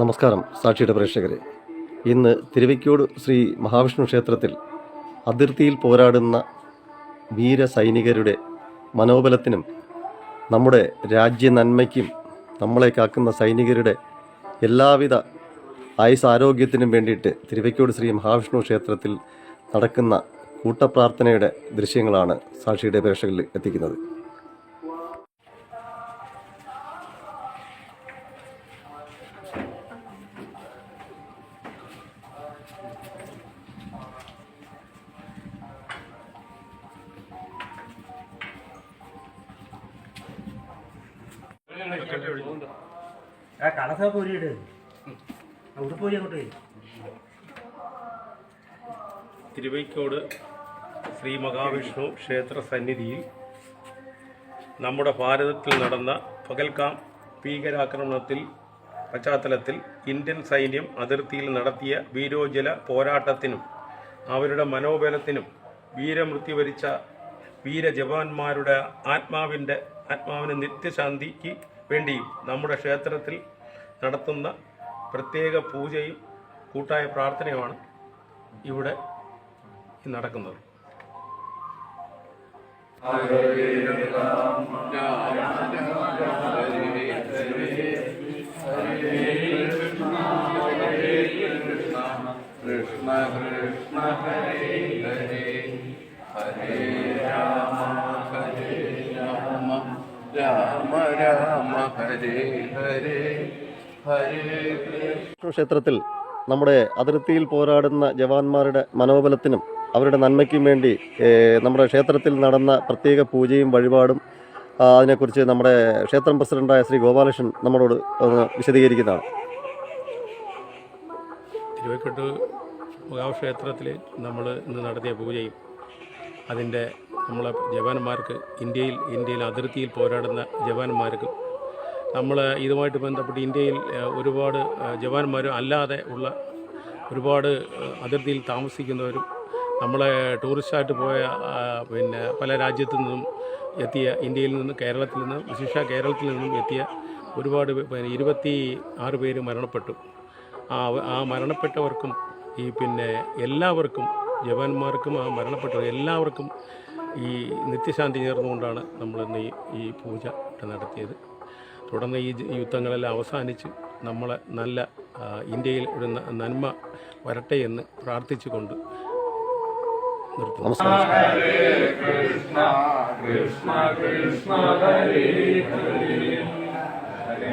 നമസ്കാരം സാക്ഷിയുടെ പ്രേക്ഷകരെ. ഇന്ന് തിരുവയ്ക്കോട് ശ്രീ മഹാവിഷ്ണു ക്ഷേത്രത്തിൽ അതിർത്തിയിൽ പോരാടുന്ന വീര സൈനികരുടെ മനോബലത്തിനും നമ്മുടെ രാജ്യ നന്മയ്ക്കും നമ്മളെ കാക്കുന്ന സൈനികരുടെ എല്ലാവിധ ആയുസ് ആരോഗ്യത്തിനും വേണ്ടിയിട്ട് തിരുവയ്ക്കോട് ശ്രീ മഹാവിഷ്ണു ക്ഷേത്രത്തിൽ നടക്കുന്ന കൂട്ടപ്രാർത്ഥനയുടെ ദൃശ്യങ്ങളാണ് സാക്ഷിയുടെ പ്രേക്ഷകരിൽ എത്തിക്കുന്നത്. ആ പോയി അങ്ങോട്ട്. പോയി തിരുവൈക്കോട് ശ്രീ മഹാവിഷ്ണു ക്ഷേത്ര സന്നിധിയിൽ നമ്മുടെ ഭാരതത്തിൽ നടന്ന പകൽക്കാം ഭീകരാക്രമണത്തിൽ പശ്ചാത്തലത്തിൽ ഇന്ത്യൻ സൈന്യം അതിർത്തിയിൽ നടത്തിയ വീരോജല പോരാട്ടത്തിനും അവരുടെ മനോബലത്തിനും വീരമൃത്യു വരിച്ച വീരജവാന്മാരുടെ ആത്മാവിന്റെ ആത്മാവിന് നിത്യശാന്തിക്ക് വേണ്ടിയും നമ്മുടെ ക്ഷേത്രത്തിൽ നടത്തുന്ന പ്രത്യേക പൂജയും കൂട്ടായ പ്രാർത്ഥനയുമാണ് ഇവിടെ നടക്കുന്നത് കൃഷ്ണ കൃഷ്ണ ഹരേ രാമ രാമ ഹരേ ഹരേ ഹരേ കൃഷ്ണ. ക്ഷേത്രത്തിൽ നമ്മുടെ അതിർത്തിയിൽ പോരാടുന്ന ജവാന്മാരുടെ മനോബലത്തിനും അവരുടെ നന്മയ്ക്കും വേണ്ടി നമ്മുടെ ക്ഷേത്രത്തിൽ നടന്ന പ്രത്യേക പൂജയും വഴിപാടും അതിനെക്കുറിച്ച് നമ്മുടെ ക്ഷേത്രം പ്രസിഡന്റായ ശ്രീ ഗോപാലകൃഷ്ണൻ നമ്മളോട് ഒന്ന് വിശദീകരിക്കുന്നതാണ്. തിരുവക്കട്ട് ക്ഷേത്രത്തിൽ നമ്മൾ ഇന്ന് നടത്തിയ പൂജയും അതിന്റെ നമ്മളെ ജവാന്മാർക്ക് ഇന്ത്യയിൽ ഇന്ത്യയിൽ അതിർത്തിയിൽ പോരാടുന്ന ജവാന്മാർക്ക് നമ്മൾ ഇതുമായിട്ട് ബന്ധപ്പെട്ട് ഇന്ത്യയിൽ ഒരുപാട് ജവാന്മാരും അല്ലാതെ ഉള്ള ഒരുപാട് അതിർത്തിയിൽ താമസിക്കുന്നവരും നമ്മളെ ടൂറിസ്റ്റായിട്ട് പോയ പിന്നെ പല രാജ്യത്തു നിന്നും എത്തിയ ഇന്ത്യയിൽ നിന്ന് കേരളത്തിൽ നിന്ന് വിശിഷ്ട കേരളത്തിൽ നിന്നും എത്തിയ ഒരുപാട് ഇരുപത്തി ആറ് പേര് മരണപ്പെട്ടു. ആ ആ മരണപ്പെട്ടവർക്കും ഈ പിന്നെ എല്ലാവർക്കും ജവാന്മാർക്കും ആ മരണപ്പെട്ടവർ എല്ലാവർക്കും ഈ നിത്യശാന്തി നേർന്നുകൊണ്ടാണ് നമ്മളിന്ന് ഈ ഈ പൂജ നടത്തിയത്. തുടർന്ന് ഈ യുദ്ധങ്ങളെല്ലാം അവസാനിച്ച് നമ്മളെ നല്ല ഇന്ത്യയിൽ ഒരു നന്മ വരട്ടെ എന്ന് പ്രാർത്ഥിച്ചുകൊണ്ട് നമസ്കാരം. കൃഷ്ണ കൃഷ്ണ ഹരേ ഹരേ ഹരേ